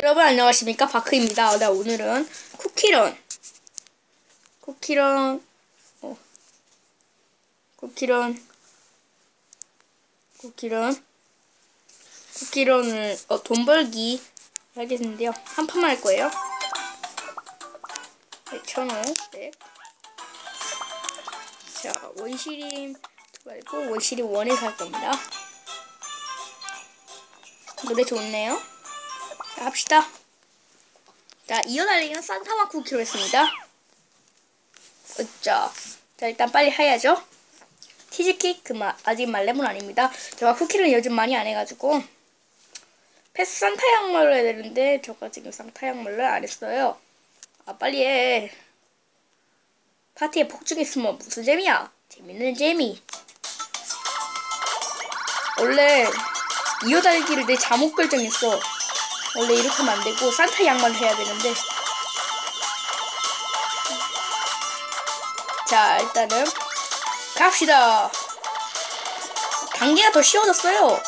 여러분 안녕하십니까 바크입니다. 네, 오늘은 쿠키런 쿠키런 어. 쿠키런 쿠키런 쿠키런을 어, 돈 벌기 하겠는데요. 한 판만 할 거예요. 네, 천원 네. 자 원시림 말고 원시림 원에서 할 겁니다. 노래 좋네요. 자, 합시다. 자, 이어달리기는 산타마 쿠키로 했습니다. 어쩌. 자, 일단 빨리 해야죠. 치즈케이크 맛, 아직 말레몬 아닙니다. 제가 쿠키를 요즘 많이 안 해가지고, 패스 산타 양말로 해야 되는데, 제가 지금 산타 양말로 안 했어요. 아, 빨리 해. 파티에 폭죽 있으면 무슨 재미야? 재밌는 재미. 원래, 이어달기를 내 잘못 결정했어. 원래 이렇게 하면 안 되고 산타 양말을 해야 되는데. 자 일단은 갑시다. 단계가 더 쉬워졌어요.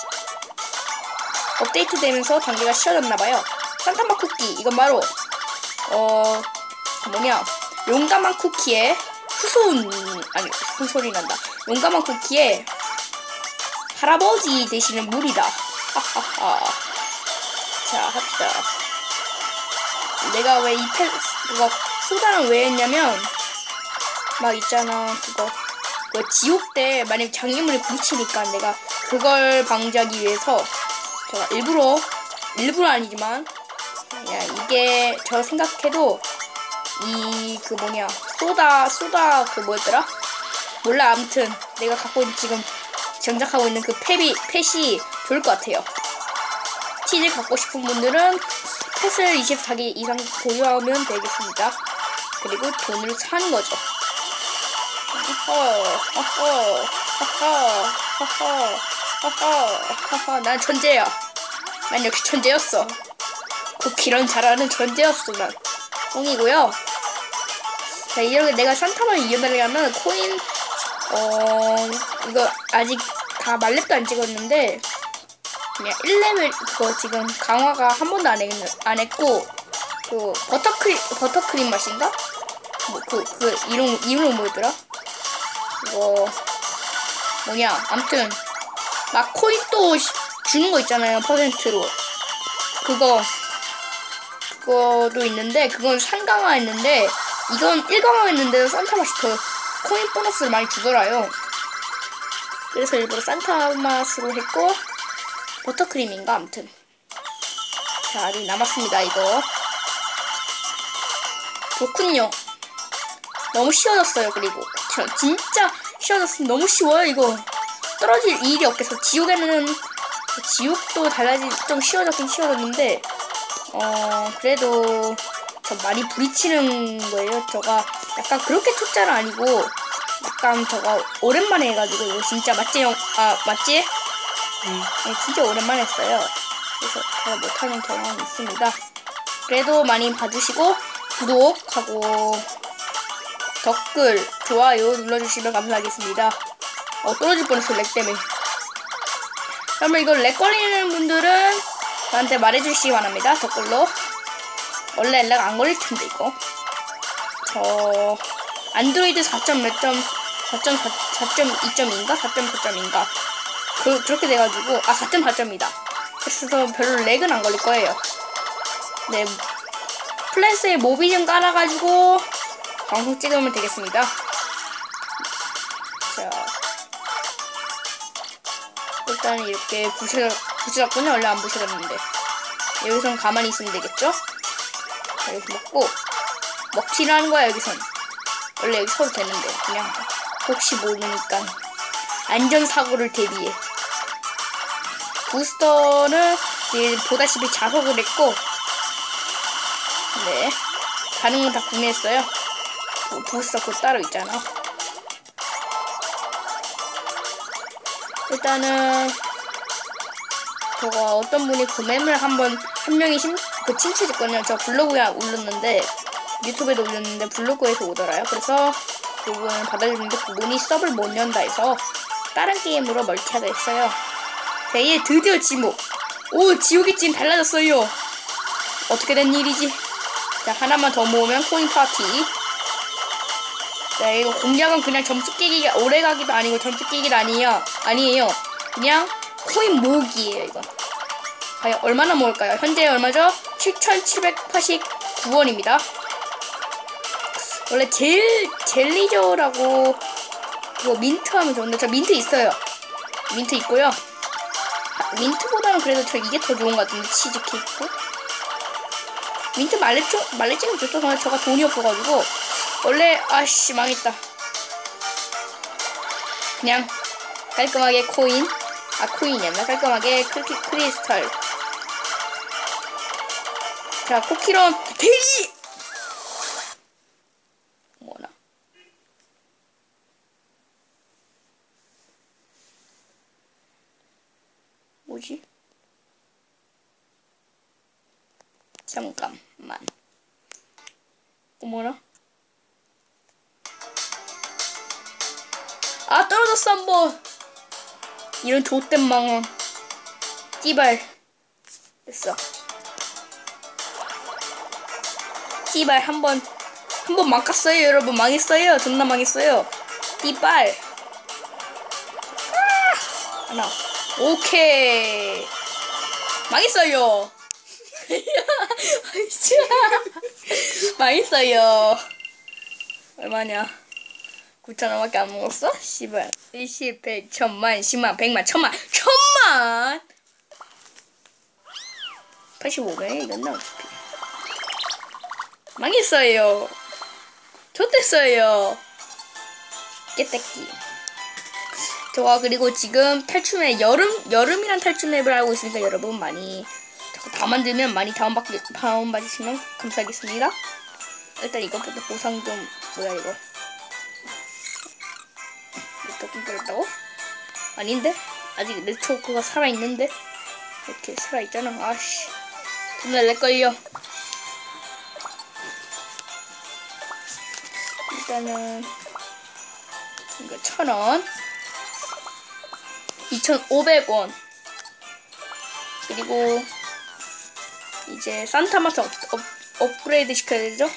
업데이트 되면서 단계가 쉬워졌나봐요. 산타마 쿠키 이건 바로 어 뭐냐 용감한 쿠키의 후손 아니 후손이 난다. 용감한 쿠키의 할아버지 되시는 물이다. 하하하 자 합시다. 내가 왜 이 펜 그거 소다는 왜 했냐면 막 있잖아 그거. 그 지옥 때 만약 장애물에 부딪히니까 내가 그걸 방지하기 위해서 제가 일부러 일부러 아니지만 그냥 이게 저 생각해도 이 그 뭐냐 소다 소다 그 뭐였더라? 몰라 아무튼 내가 갖고 있는 지금 정작하고 있는 그 팻이 팻이 좋을 것 같아요. 치즈 갖고 싶은 분들은 펫을 24개 이상 보유하면 되겠습니다. 그리고 돈을 사는 거죠. 허허, 허허, 허허, 허허, 허허, 허허, 난 천재야. 난 역시 천재였어. 쿠키런 잘하는 천재였어, 난. 뽕이고요. 자, 이렇게 내가 산타만 이겨달라면 코인, 어, 이거 아직 다 말렙도 안 찍었는데, 그냥 1레벨 그거 지금 강화가 한 번도 안, 했, 안 했고 그 버터크림 버터크림 맛인가? 뭐그그 그 이름 이름 뭐였더라? 이거 뭐냐? 아무튼 막 코인 또 주는 거 있잖아요 퍼센트로 그거 그거도 있는데 그건 상강화 했는데 이건 1강화 했는데 산타 맛이 더 코인 보너스를 많이 주더라요. 그래서 일부러 산타 맛으로 했고 버터크림인가? 아무튼. 자 아직 남았습니다 이거. 좋군요. 너무 쉬워졌어요 그리고. 저 진짜 쉬워졌으면 너무 쉬워요 이거. 떨어질 일이 없겠어. 지옥에는 지옥도 달라지 좀 쉬워졌긴 쉬워졌는데 어 그래도 저 많이 부딪히는 거예요. 저가 약간 그렇게 초짜는 아니고 약간 저가 오랜만에 해가지고 이거 진짜 맞지 형? 아 맞지? 음, 네, 진짜 오랜만에 했어요. 그래서 잘 못하는 경향이 있습니다. 그래도 많이 봐주시고 구독하고 댓글, 좋아요 눌러주시면 감사하겠습니다. 어, 떨어질 뻔했어, 렉 때문에. 그러면 이걸 렉 걸리는 분들은 저한테 말해주시기 바랍니다. 댓글로. 원래 렉 안 걸릴 텐데, 이거. 저, 안드로이드 4점 몇 점, 4.4.2점인가? 4.4점인가? 그, 그렇게 돼가지고, 아, 4.4점이다. 그래서 별로 렉은 안 걸릴 거예요. 네. 플래스에 모비 좀 깔아가지고, 방송 찍으면 되겠습니다. 자. 일단 이렇게 부셔, 부셔졌군요. 원래 안 부셔졌는데. 여기선 가만히 있으면 되겠죠? 자, 이렇게 먹고, 먹튀를 하는 거야, 여기선. 원래 여기 서도 되는데, 그냥, 혹시 모르니까. 안전사고를 대비해. 부스터는 보다시피 자석을 했고 네 다른 건 다 구매했어요. 부스터 그거 따로 있잖아. 일단은 저거 어떤 분이 구매물 한번 한 명이 심, 그 친추했거든요. 저 블로그에 올렸는데 유튜브에도 올렸는데 블로그에서 오더라요. 그래서 그분 받아주는데 그분이 서브를 못 연다 해서 다른 게임으로 멀티하다 했어요 네, 드디어 지목. 오, 지옥의 찜 달라졌어요. 어떻게 된 일이지? 자, 하나만 더 모으면 코인 파티. 자, 이거 공략은 그냥 점수 깨기가 오래 가기도 아니고 점수 깨기도 아니에요. 아니에요. 그냥 코인 모으기예요, 이거. 과연 얼마나 모을까요? 현재 얼마죠? 7,789원입니다. 원래 젤, 젤리저라고 그거 민트 하면 좋은데 저 민트 있어요. 민트 있고요. 아, 민트보다는 그래도 저 이게 더 좋은 것 같은데 치즈 케이크. 민트 말레초 말레찌는 좋죠. 근데 저가 돈이 없어가지고 원래 아씨 망했다. 그냥 깔끔하게 코인 아 코인이 아니라 깔끔하게 크리, 크리스탈. 자 코키런 대기. 뭐나? 뭐지? 잠깐만. 어머나? 아 떨어졌어 한번. 이런 좆된 망원. 띠발. 됐어. 띠발 한번 한 번 망갔어요 여러분 망했어요 존나 망했어요 띠발 아! 하나 오케이. 망했어요. 망했어요. 얼마냐? 9천 원밖에 안 먹었어? 씨발. 20, 100, 천만, 10만, 100만, 천만, 천만! 85배 이건 나 어차피. 망했어요. 좋댔어요. 깨떼기 저가 그리고 지금 탈춤의 여름 여름이란 탈춤 앱을 알고 있으니까 여러분 많이 저거 다 만들면 많이 다운받 다운받으시면 감사하겠습니다. 일단 이것부터 보상 좀 뭐야 이거 조금 끌었다고? 아닌데 아직 네트워크가 살아 있는데 이렇게 살아 있잖아. 아씨 돈을 내 걸려. 일단은 이거 천 원. 2,500원. 그리고 이제 산타마트 업, 업, 업 그레이드 시켜야 되죠?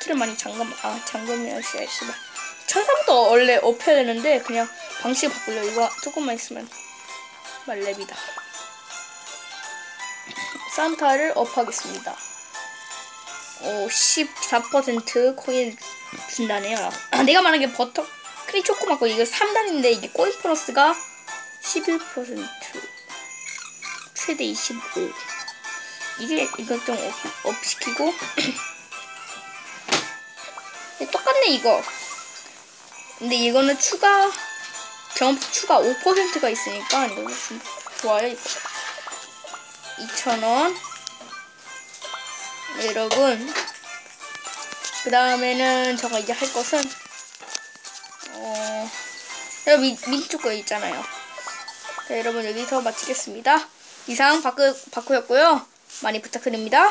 키를 많이 잠금, 아, 잠금이야, 씨, 씨발. 천상도 원래 업해야 되는데, 그냥 방식 바꾸려. 이거 조금만 있으면 말렙이다. 산타를 업하겠습니다. 오, 14% 코인 준다네요. 아, 내가 게 버터, 크리 초코 맞고 이거 3단인데 이게 코인 플러스가 11% 최대 25 이게 이거 좀 업, 업 시키고. 똑같네 이거. 근데 이거는 추가 경험치 추가 5%가 있으니까 이거 좀 좋아요 이거. 2,000원. 네, 여러분. 그 다음에는 제가 이제 할 것은 어 여기 민, 민초거 있잖아요. 자, 여러분 여기서 마치겠습니다. 이상 바크, 바쿠였고요. 많이 부탁드립니다